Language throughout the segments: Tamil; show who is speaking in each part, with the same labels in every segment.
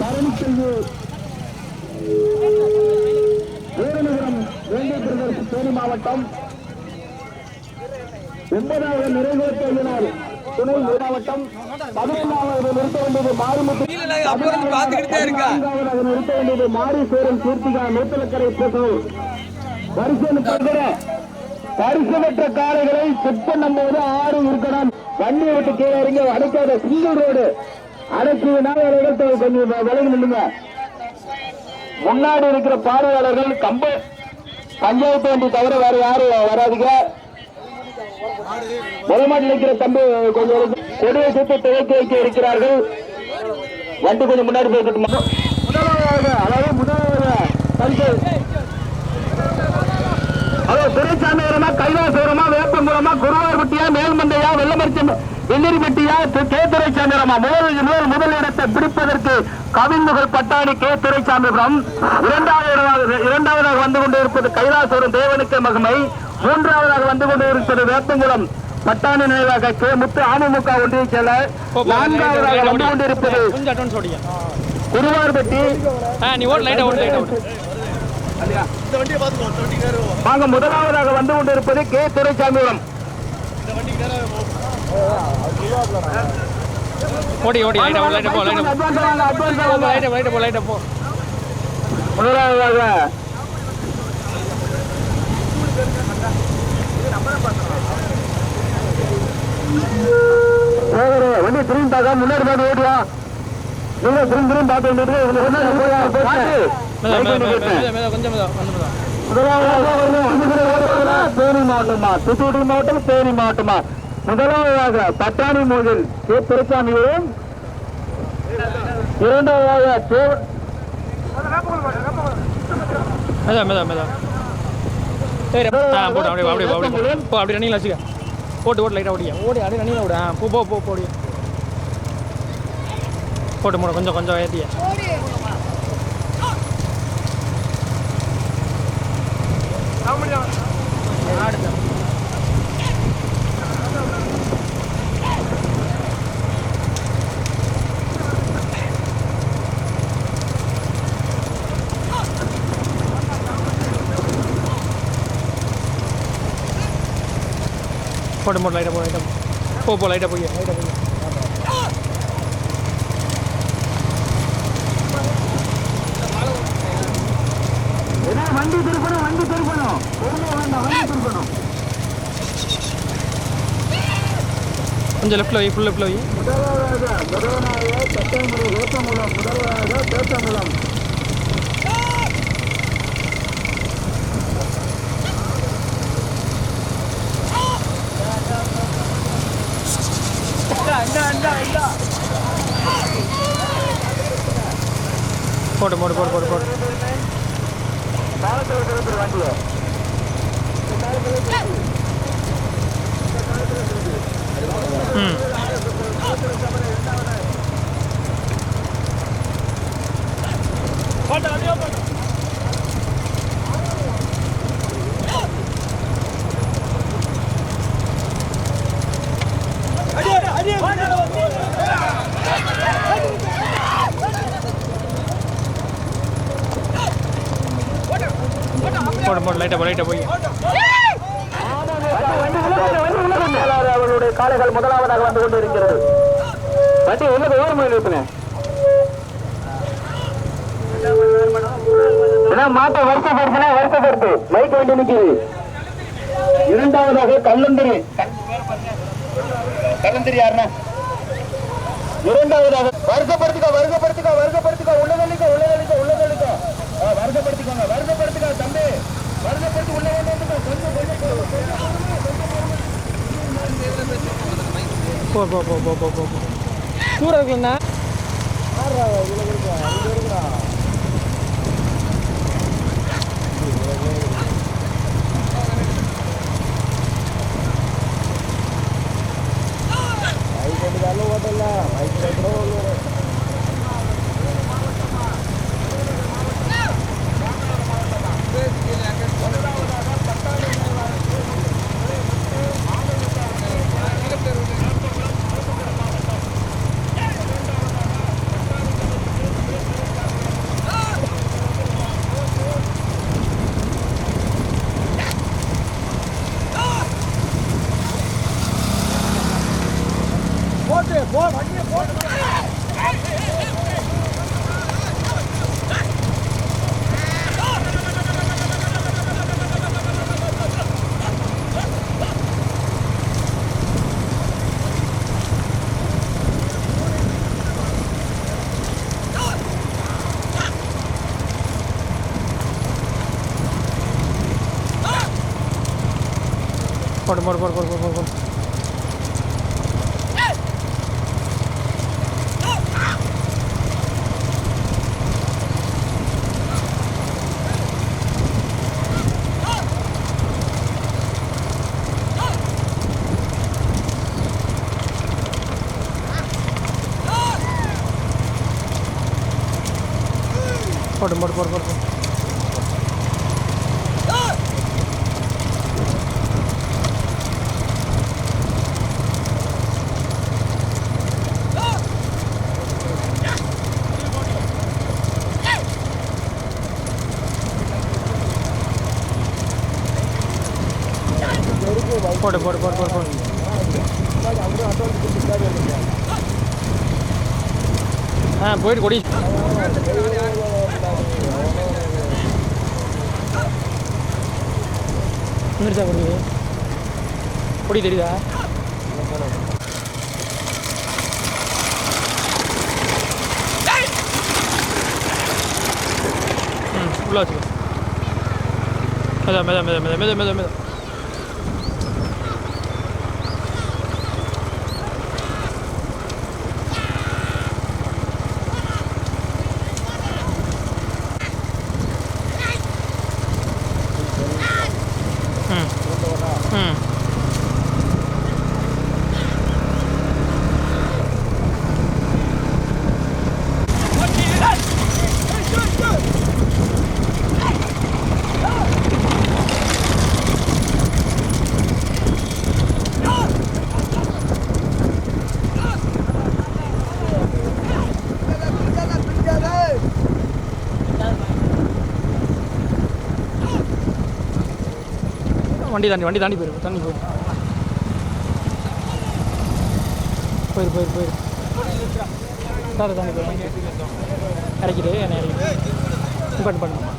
Speaker 1: பரணிச்செல்வி வீரநகரம் வேங்கை பிரதேச தேனி மாவட்டம். ஒன்பதாவது நிறைவேற்றினார் துணை மாவட்டம். பதினொன்றாவது நிறுத்த வேண்டியது மாரிமுத்து. நிறுத்த வேண்டியது மாரி சேரன் கீர்த்திகா நூத்தலக்கரை பேசும் பரிசு பெற்ற காளைகளை செக் பண்ணும் போது ஆறு இருக்கணும். வண்டியை விட்டு கீழே இறங்கி அடைக்காத சிங்கிள் ரோடு. அடைச்சதுனால இடத்தை கொஞ்சம் விலகி நில்லுங்க. முன்னாடி இருக்கிற பார்வையாளர்கள் கம்ப பஞ்சாயத்து வண்டி தவிர வேற யாரும் வராதுங்க. முதல்மாட்டில் இருக்கிற தம்பி கொஞ்சம் கொடியை சுத்தி துவக்கி வைக்க இருக்கிறார்கள். வண்டி கொஞ்சம் முன்னாடி போய்கிட்டு முதலாவதாக அதாவது முதலாவதாக பரிசு அதோ துரைசாமிபுரமா கைலாசபுரமா வேப்பங்குளமா குருவார்பட்டியா மேல்மண்டையா கே துரைசாமிபுரமா முதல் முதல் முதல் இடத்தை பிடிப்பதற்கு கவின்முகல் பட்டாணி கே துரைசாமிபுரம் இரண்டாவது இரண்டாவதாக வந்து கொண்டு இருப்பது கைலாசபுரம் தேவனுக்கு மகிமை. மூன்றாவதாக வந்து கொண்டு இருப்பது வேப்பங்குளம். பட்டாணி நினைவாக கே. முத்து அமமுக ஒன்றிய செயலர். நான்காவதாக வந்து கொண்டிருப்பது குருவார்பட்டி. வாங்க முதலாவதாக வந்து கொண்டிருப்பது கே. துரைசாமிபுரம்
Speaker 2: ஓடி ஓடி லைட்டாக ஓடு லைட்டாக போ லைட்டாக போ
Speaker 1: அட்வான்ஸ் வாங்க
Speaker 2: போ,
Speaker 1: வாங்க
Speaker 2: போ போ
Speaker 1: முதலாவதாக வண்டி முன்னாடி பார்த்து திரும்பி திரும்பி பார்த்து என்ன
Speaker 2: கொஞ்சம்
Speaker 1: முதலாவதாக தேனி மாவட்டமா தூத்துக்குடி மாவட்டம் தேனி மாவட்டமா முதலாவதாக பட்டாணி மோதில் கே. துரைசாமியும் இரண்டாவதாக
Speaker 2: மெதா மெதா மெதா. சரி ஆ போடு அப்படியே அப்படியே போ, அப்படியே. போ. அப்படி ரன்னிங்கில் வச்சுக்க. போட்டு ஓட்டு லைட்டாக ஓடியா ஓடி அப்படியே ரன்னிங்கில் விடு போ போ போ போடி. போட்டு மூணு கொஞ்சம் கொஞ்சம் ஏற்றிய போட்டு மூணு லைட்டாக போ லைட்டாக போ போ லைட்டாக போய் லைட்டாக போய்
Speaker 1: வண்டி திருப்பணும் வண்டி திருப்பணும். வேண்டாம் வண்டி திருப்பணும்.
Speaker 2: கொஞ்சம் லெஃப்ட்டில் வை ஃபுல் லெஃப்ட்டில் வை.
Speaker 1: முதலாவதாக முதலாவதாக சட்டமுறை வேப்பங்குளம் முதலாவதாக
Speaker 2: போட்டு போட்டு போட்டு போட்டு போட்டு ம் போட்டு போட்டு லைட்டாக போ லைட்டாக போய்
Speaker 1: அவர்களுடைய காளைகள் முதலாவதாக வந்து கொண்டு இருக்கிறது வண்டி உள்ளது ஓர் மணி நிறுத்தினேன் மாட்டை வருத்தப்படுத்தினா வருத்தப்படுத்து மைக் வண்டி நிக்குது. இரண்டாவதாக கல்லந்திரி. கல்லந்திரி யாருன்னா இரண்டாவதாக வருகப்படுத்திக்க வருகப்படுத்திக்க வருகப்படுத்திக்க. உள்ளதளிக்க உள்ளதளிக்க உள்ளதளிக்க வருகப்படுத்திக்கோங்க. வருகப்படுத்திக்க தம்பி. வருகப்படுத்தி உள்ள வேண்டிய கொஞ்சம் கொஞ்சம்
Speaker 2: போ போ போ போ போ போ. போ தூரம் இருக்குல்லண்ணா போடு போடு போடு போடு போடு போடு போடு போடு போடு போடு போடு போடு போடு போடு போடு போடு போடு ஆ போயிட்டு கொடி. வந்துருச்சா கொடி? கொடி தெரியுதா? ம் உள்ள வச்சுக்கோ. மெதா மெதா மெதா மெதா மெதா மெதா மெதா வண்டி தாண்டி வண்டி தாண்டி போயிரு தாண்டி போயிரு. போயிரு போயிரு போயிரு. சார் தாண்டி போயிரு. இறக்கிட்டு என்ன இறக்கிட்டு பண்ணு.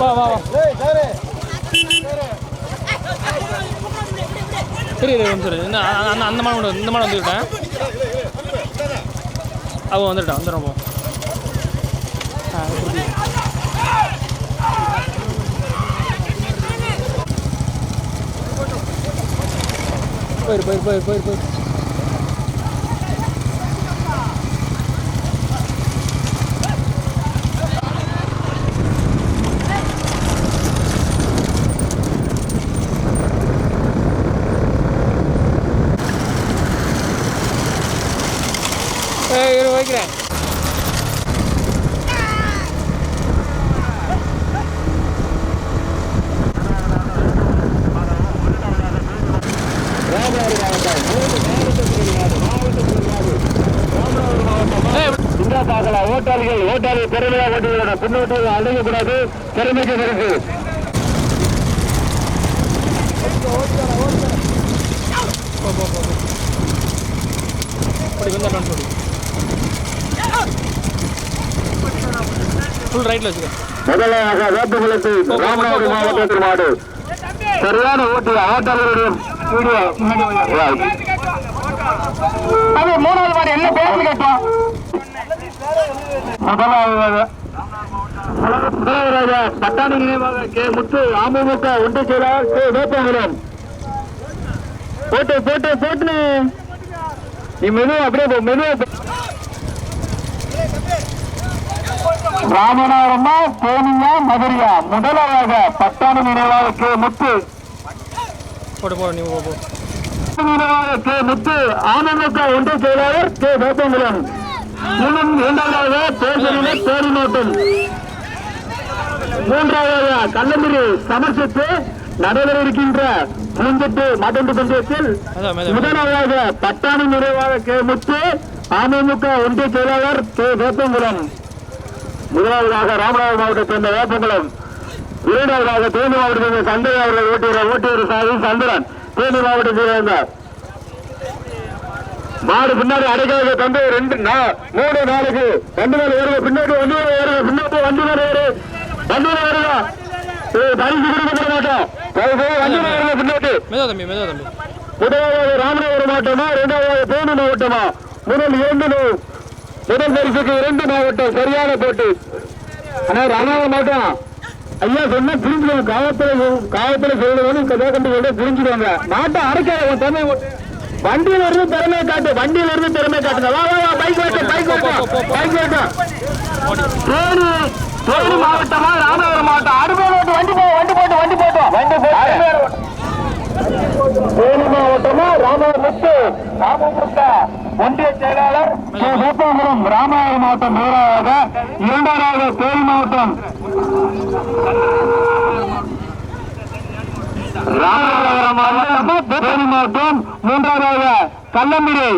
Speaker 2: வா வா வா. சரி இரு, வந்து இந்த அந்த அந்த மாடு இந்த மாடு வந்துவிட்டேன் அவன் வந்துட்டான் கொடுத்து. போயிரு போயிரு போயிரு போயிரு போயிரு.
Speaker 1: பெருமைக்கு பிறகு முதலாக வேப்பகுளத்தில் ராமநாடு மாவட்டத்தில் மாடு. சரியான ஓட்டு ஆட்டாளர்களுடைய மூணாவது மாடு என்ன பேர் கேட்டோம். முதலாவது முதலாவதாக பட்டாணி நினைவாக கே. முத்து அமமுக ஒன்று செயலாளர் கே. வேப்பகுளம் போட்டு போட்டு போட்டு நீ மெதுவா அப்படியே போ மெதுவா போ. ராமநாதரமா தேனியா மதுரையா. முதலாவதாக பட்டாணி நினைவாக கே. முத்து.
Speaker 2: போட்டு போ நீ போ
Speaker 1: நினைவாக கே. முத்து. அமமுக ஒன்று செயலாளர் கே. வேப்பங்குளம். இரண்டாவதாக பேசலிலே தேனி மூன்றாவதாக கள்ளந்திரி சமர்சித்து நடைபெற இருக்கின்ற பூஞ்செட்டு மாட்டொன்று பந்தயத்தில் முதலாவதாக பட்டாணி நிறைவாக கே முத்து அமமுக ஒன்றிய செயலாளர் கே வேப்பங்குளம். முதலாவதாக ராமநாதபுரம் மாவட்டத்தை சேர்ந்த வேப்பங்குளம். இரண்டாவதாக தேனி மாவட்டத்தை சந்தை அவர்கள் ஓட்டுகிற ஓட்டுநர் சாதி சந்திரன். தேனி மாவட்டத்தை சேர்ந்த மாடு பின்னாடி அடைக்காத தம்பி ரெண்டு மூணு நாளுக்கு ரெண்டு நாள் வருது பின்னாடி மேல ஏறுங்க. பின்னாடி வண்டி மேல ஏறு ஏறுங்க ஏய், பரிசு கொடுக்க மாட்டோம். தயவு செய்து வண்டி மேல ஏறுங்க பின்னாடி.
Speaker 2: மெதுவா தம்பி மெதுவா தம்பி.
Speaker 1: முதலாவது ராமநாதபுரம் மாவட்டமா இரண்டாவது தேனி மாவட்டமா? முதல் இரண்டு நூ- முதல் பரிசுக்கு இரண்டு மாவட்டம் சரியான போட்டி. ஆனா ராமநாதபுரம் மாவட்டம்? ஐயா சொன்னா புரிஞ்சுக்கணும் காவத்துல சொல்- காவத்துல சொல்லுவது கதை கண்டு சொல்ல புரிஞ்சுக்கோங்க. மாட்டை அரைக்காத உன் திறமை. வண்டியில இருந்து திறமை காட்டு வண்டியில இருந்து திறமை காட்டுங்க. வா வா பைக் ஓட்டும் பைக் ஓட்டும் பைக் தேனி மாவட்டமா ராமநாதபுரம் மாவட்டம்? அருமையான ஓட்டு வண்டி போ வண்டி போட்டு வண்டி போட்டோம் வண்டி போட்டு. தேனி மாவட்டமா ராமமுத்து ராமமுத்த ஒன்றிய செயலாளர். வேப்பங்குளம் ராமநாதபுரம் மாவட்டம் முதலாவதாக இரண்டாவதாக தேனி மாவட்டம். ராமநாதபுரம் மாவட்டம் மூன்றாவதாக கல்லம்பிரி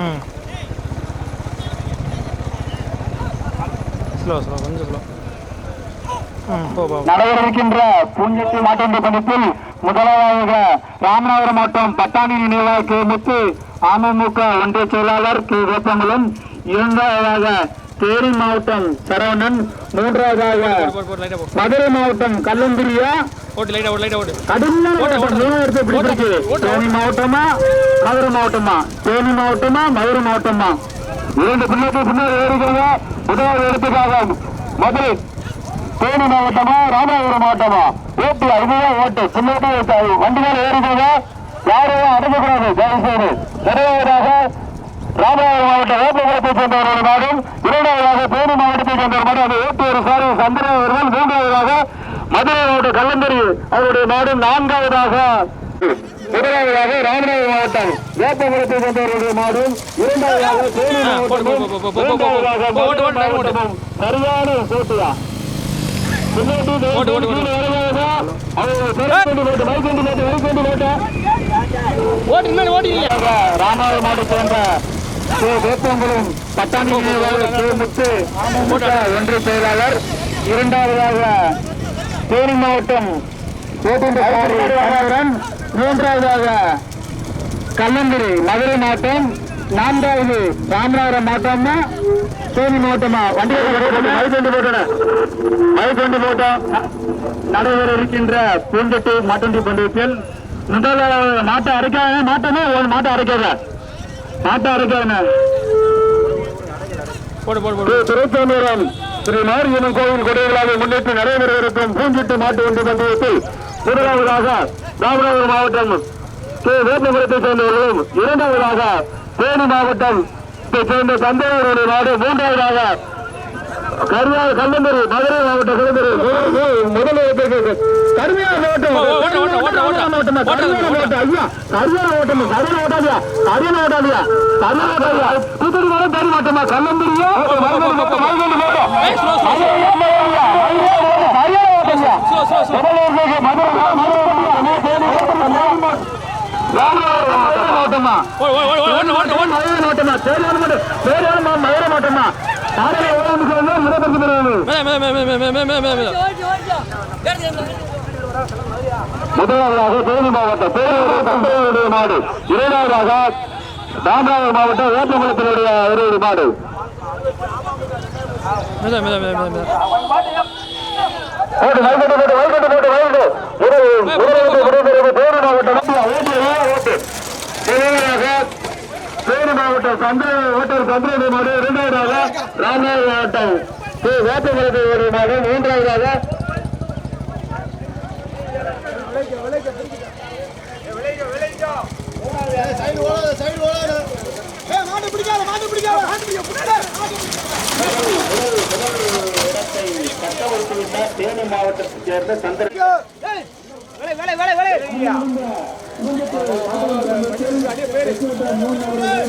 Speaker 2: ம். ஸ்லோ ஸ்லோ கொஞ்சம் ஸ்லோ
Speaker 1: பூஞ்செட்டி பணிப்பில் முதலாவதாக ராமநாதபுரம் மாவட்டம் பட்டாணி நினைவாக முத்து அமமுக ஒன்றிய செயலாளர் கே. வேப்பங்குளம் இரண்டாவதாக தேனி மாவட்டம் சரவணன் மூன்றாவதாக மதுரை மாவட்டம் கல்லந்திரியா தேனி மாவட்டமா மதுரை மாவட்டமா? தேனி மாவட்டமா மதுரை மாவட்டமா? இரண்டு பிள்ளைக்கு பின்னாடி ஏறுகிறத முதலாவது இடத்துக்காக மதுரை. தேனி மாவட்டமா ராமநாதபுரம் மாவட்டமா? ஓட்டு அதுதான் ஓட்டு. பின்னாடி வண்டிகள் ஏறுகிறதா யாரையும் அடங்கக்கூடாது தயவு செய்து முதலாவதாக ராமநாதபுரம் மாவட்டம் வேப்பகுளத்தை சேர்ந்தவர்கள் நாடும் இரண்டாவதாக தேனி மாவட்டத்தை சேர்ந்தவர் அது ஒரு சாரி சந்திரன் அவர்கள் மூன்றாவதாக மதுரை மாவட்ட கல்லந்தரி அவருடைய நாடும் நான்காவதாக. முதலாவதாக ராமநாதபுரம் மாவட்டம் வேப்பகுளத்தை சேர்ந்தவருடைய மாடும் இரண்டாவதாக தேனி. மாவட்டமும் சரியான போட்டியா ராமநாதபுரம் மாவட்டத்தை சேர்ந்த. வேப்பங்குளம் பட்டாணி நினைவாளர் கே. முத்து ஒன்றிய செயலாளர். இரண்டாவதாக தேனி மாவட்டம் மூன்றாவதாக கல்லந்திரி மதுரை மாவட்டம். நான்காவது ராமநாதபுரம் மாவட்டமா தேனி மாவட்டமா? வண்டி மைக்கொண்டு போட்டன மைக்கொண்டு போட்டோம் நடைபெற இருக்கின்ற பூஞ்செட்டு மாட்டண்டி பந்தயத்தில் முதலாவது மாட்டை அரைக்காத மாட்டமே ஒரு மாட்டை அரைக்காத. மாட்டை அரைக்காத
Speaker 2: போடு போடு போடு.
Speaker 1: திருச்செந்தூரம் ஸ்ரீ மாரியம்மன் கோவில் கொடைகளாக முன்னிட்டு நடைபெறவிருக்கும் பூஞ்சிட்டு மாட்டு ஒன்று பந்தயத்தில் முதலாவதாக ராமநாதபுரம் மாவட்டம் கே. வேப்பபுரத்தை சேர்ந்தவர்களும் இரண்டாவதாக தேனி மாவட்டம் சேர்ந்த தந்தையருடைய நாடு மூன்றாவதாக கருவா கல்லந்தரி மதுரை மாவட்ட கல்லந்தரி முதல் கருமையான மாவட்டம்
Speaker 2: ஓ, ஓ, ஓட்டு, ஓட்டு, ஓட்டு, ஓட்டு.
Speaker 1: மாவட்டமா
Speaker 2: ஓட்டு,
Speaker 1: கருமையான
Speaker 2: ஓட்டு.
Speaker 1: மாவட்டம் ஐயா கருமையான மாவட்டம் கருமையான ஓட்டாதியா கருமையான ஓட்டாதியா கருமையான ஓட்டாதியா தூத்துக்குடி மாவட்டம் தேனி மாவட்டமா கல்லந்தரியா மருகண்டு மாவட்டம் மருகண்டு மாவட்டம்
Speaker 2: ஏய், slow, slow, slow. Slow slow slow
Speaker 1: மாவட்டமா
Speaker 2: ஓ ஓ ஓ ஓட்டு ஓட்டு ஓட்டு
Speaker 1: மதுரை மாவட்டமா தேர்தல் மட்டும் தேர்தல் மதுரை மாவட்டமா காலையில் எவ்வளவு முதலாவதாக தேனி மாவட்டம் பேரூர் மாடு இரண்டாவதாக ராமநாதபுரம் மாவட்டம் வேப்பகுளத்தினுடைய ஒரு மாடு. போட்டு வைகட்டு போட்டு வைகட்டு போட்டு வைகட்டு ஒரு விடைபெறுவது தேனி மாவட்டம். ஓட்டு ஓட்டு. முதலாவதாக தேனி மாவட்டம் சந்திர ஓட்டர் சந்திரனுடைய மாடு. இரண்டாவதாக ராமநாதபுரம் மாவட்டம். மாடு. மூன்றாவதாக
Speaker 3: மாட்டு பிடிக்காத மாட்டு பிடிக்காத மாட்டு பிடிக்க முன்னாடி
Speaker 1: தேனி மாவட்டத்தைச் சேர்ந்த சந்திர
Speaker 3: வேலை வேலை வேலை வேலை
Speaker 1: மூன்றாவது